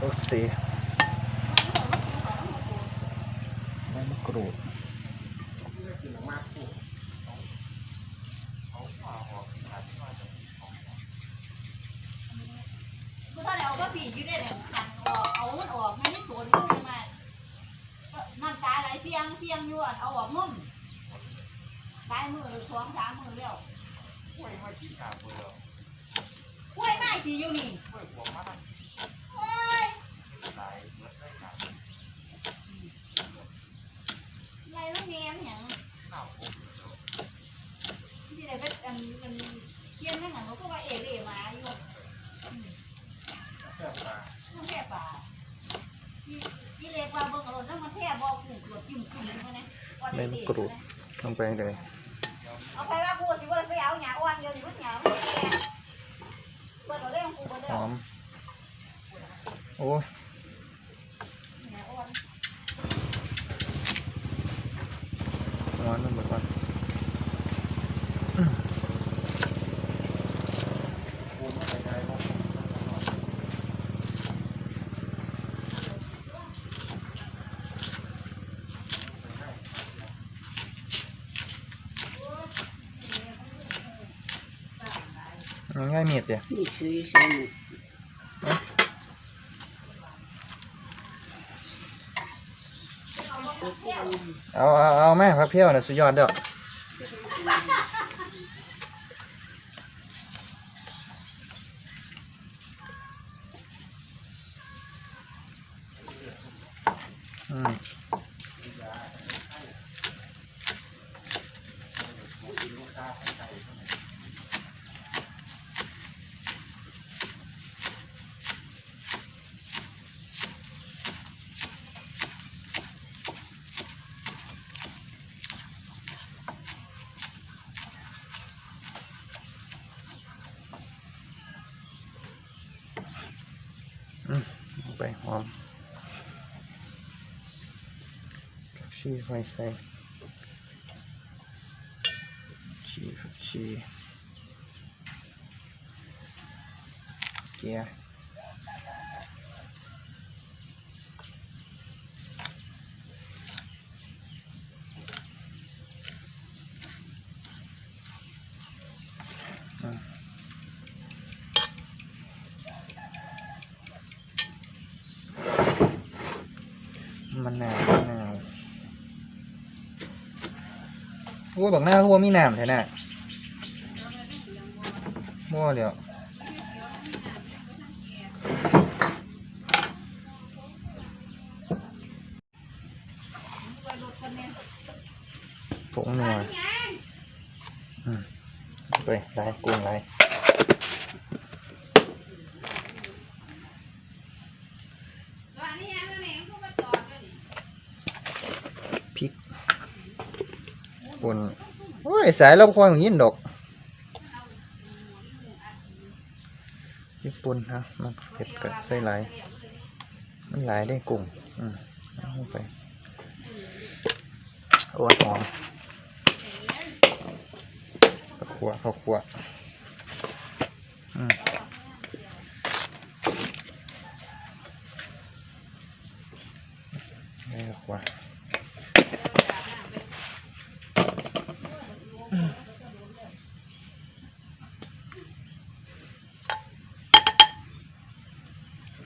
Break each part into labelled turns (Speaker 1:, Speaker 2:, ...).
Speaker 1: โอเคใบมะกรูด
Speaker 2: ก็ถ้าเอาก็ผีอยู่ได้เนี่ยหันออกเอามันออกไม่ได้สวนมันไม่มาน้ำตาไหลเสียงเสียงอยู่อะเอาออกมุ่มตายมือสองสามมือแล้ว
Speaker 3: ล้วยมากินขาเปลือก
Speaker 2: กล้วยไม้ที่อยู่นี่
Speaker 3: กล้วยหัวมัน
Speaker 2: โอ้ย
Speaker 3: หลายเบิดได้หนัก
Speaker 2: ไรแล้วแม่มหยัง
Speaker 3: หนาวผม
Speaker 2: ที่ไหนก็อันมันเทียนนั่นหนังเขาก็ว่าเอเล่มาอยู่อืม
Speaker 3: แซ่บปลา
Speaker 2: ต้องแค่ป่าที่ที่เล็กว่าเบิ่งเอารถนั่งมาแท่บอกกลุ่มตรวจจิ้มจิ้มมาเนี่ยว่า
Speaker 1: ใบ
Speaker 2: ได้
Speaker 1: มะ
Speaker 2: เด็
Speaker 1: กรูดลงไปเลย
Speaker 2: เอาไปว่ากูสิว่าไปเอาหยาอ้วนเดียวนี่มันหยาอ้วนแก่เปิดเอาเรื่องกูเปิด
Speaker 1: ห
Speaker 2: เรื่อง
Speaker 1: อม โอ้ย
Speaker 2: หยาอ้วน
Speaker 1: ร้อนมันไปก่อน
Speaker 3: ปูนมาใส่ใจลง
Speaker 1: ง่ายเมียดเดียว
Speaker 4: นี่คือใช่ไหม
Speaker 1: เอาเอาเอาแม่พระเพี้ยวนะสุดยอดเด้ออืมอืมเอาไปหอม ผักชีไว้ใส่ชีผักชีเกลืออืม มะนาวมะนาวโอ้ยบักหน้าหัวมีน้ำแท้น่ะมั่วเดี๋ยวผงนัวอืมเอาไปไล่กุ้งไล่พริก ป่นโอ้ย สายเราคอยอย่างนี้ดอกพริกป่นฮะมันเผ็ดกับใส่หลมันไหลได้กุ้งอืมเอาไปโอ้ยหอมข้าวคั่วข้าวคั่วอืมนี่ข้าวคั่ว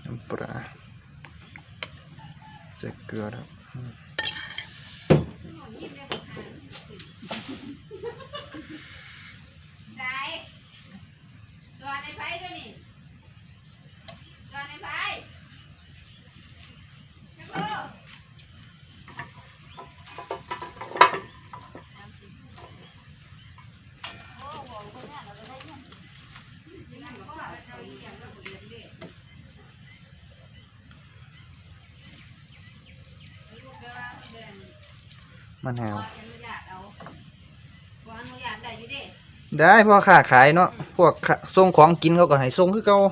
Speaker 1: น้ำปลาใส่ เกลือแล้วอืม
Speaker 2: ได้จอดในไฟด้วยนี่จอดในไฟแล้วก็โอ้โหคนเนี้ยเราจะได้เงินนี่นั่นก็ว่าเราเรียนเราเรียนเด็กลูกเวลาเดิน
Speaker 1: มะนาว
Speaker 2: ขออนุญาตเอาขออนุญาตได้อยู่เด้
Speaker 1: ได้พวกค้าขายเนาะพวกค้าส่งของกินเขาก็ให้ส่งคือเก่า
Speaker 2: ข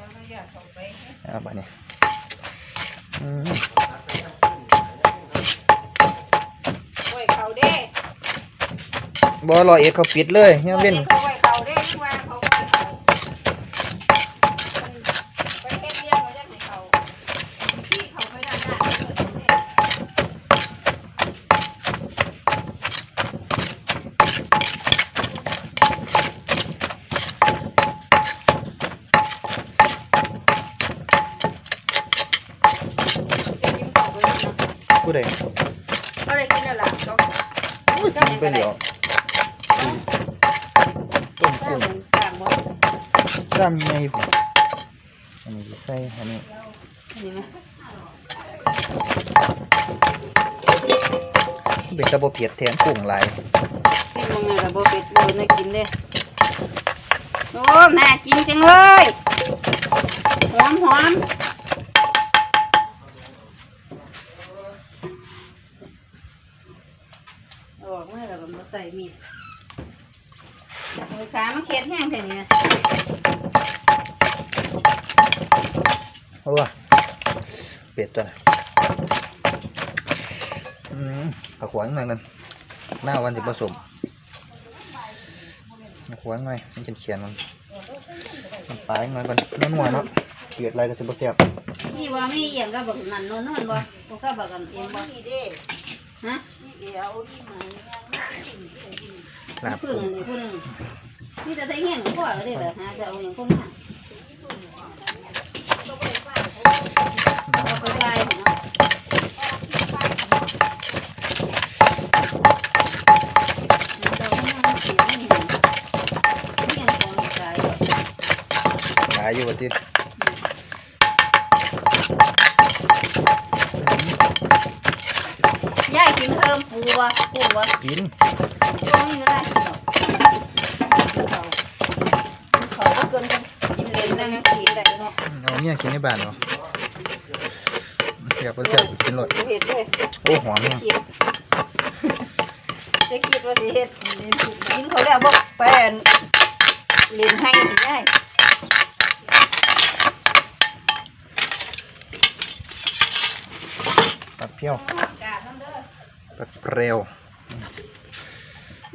Speaker 2: ออนุญาตเข้าไป
Speaker 1: เอาไปเนี่ยอืม
Speaker 2: โอ้ยเขาเด้
Speaker 1: บ่รอเอ็ดเขาปิดเลยยังเล่น
Speaker 2: เขาไว้
Speaker 1: ผู้ใด
Speaker 5: เอาอะไรกินแล้วล่ะเขา
Speaker 1: อุ้ยกินไปแล้วต้ม
Speaker 5: ถ้า
Speaker 1: กุ้ง
Speaker 5: เหมือนต่างบ่
Speaker 1: จ้ำไงผมอันนี้สิใส่อันนี้
Speaker 5: นี่ไหม
Speaker 1: เป็นตะบเพียดแทนกุ้งหลาย
Speaker 5: ที่มึงน่ะก็บ่เป็ดบ่น่ากินเด้โอ้น่ากินจังเลยหอมหอมออก มาแล้วก็มาใส่มีดเอาขามาเค็ดแห้งแค่นี้นะ
Speaker 1: เพราะว่าเป็ดตัวน่ะอืมเอาขวานมากันหน้าวันที่ผสมเอาขวานหน่อยมันเขียนๆมันมันปลายหน่อยก่อนนัวๆเนาะเกลียดอะไรก็จะบ่แซ่บ
Speaker 5: นี่บ่มีเอียงก็บอกนั่นโน่นนอนบ่บ่ก็บอกกันเองบ่
Speaker 2: นี่เด้
Speaker 5: ฮะ
Speaker 2: นี่เอวนี่หมายังไม่กิน
Speaker 1: ลาบ
Speaker 5: พึ่ง
Speaker 1: กุ้ง
Speaker 5: อันนี้ผู้หนึงนี่จะได้เห็นพ่อแล้วเด้อหาจะเอาอย่างพวกนั้นเอาไปไล่เนาะเราไม่น่าเสียนี่นี่ยังของใจ
Speaker 1: หลายอยู่ว่าติ
Speaker 5: ยายกินเพิ่ มปูวะปูวะ
Speaker 1: กิน
Speaker 5: ตัวนี้ก็ได้กินหรอกเขาเขาก็เกินกันกินเลนนั่งกินได้เนาะ
Speaker 1: เอาเนี่ยกินในบ้านเนาะแซ่บบ่แซ่บกินรส
Speaker 5: ดูเห็ดด้วย
Speaker 1: โอ้หอมแฮง
Speaker 5: คิดจะคิดว่าสิเห็ด
Speaker 2: กินเขาแล้วบอกแป้นเล่นให้สิได้
Speaker 1: ปักเปรี้ยว
Speaker 5: กาดน้ำเด้อ
Speaker 1: ปักเปรี้ยว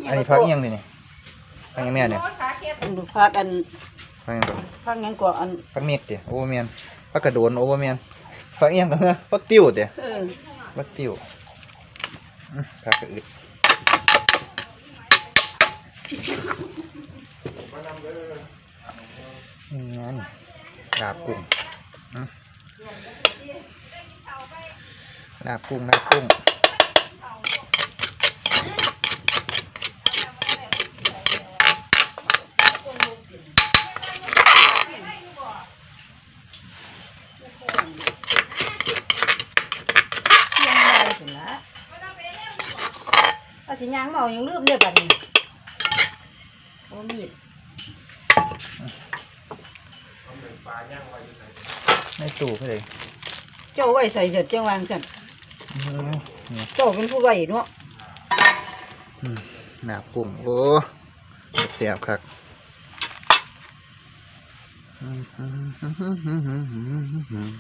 Speaker 1: อันนี้พักเอียงนี่นี่พักเอียงแม่เนี่ย
Speaker 5: โอ้ขาเค็ด
Speaker 2: ดูพักอัน
Speaker 1: พักเอียงก่อน
Speaker 2: พักยังกว่าอัน
Speaker 1: พักเมกเดี๋ยวโอเวอร์แมนพักกระโดนโอเวอร์แมนพักเอียงกันนะพักติ้วเดี๋ยว
Speaker 2: เออ
Speaker 1: พักติ้วอื้อพักกระอึดนี่ไงนี่ลาบกุ้งอื้อลาบกุ้งลาบกุ้ง
Speaker 2: ยังไงสินะ เอาสิยังเมายังลืมเด้อบัดนี้โอ้มีด
Speaker 1: ในตู้เพื่อเลย
Speaker 2: เจ้าไว้ใส่เสร็จจังวางสั่น
Speaker 1: อื้อนี่
Speaker 2: เจ้าเป็นผู้ไว้เนาะ
Speaker 1: อืมลาบกุ้งโอ้เสียบครับอืม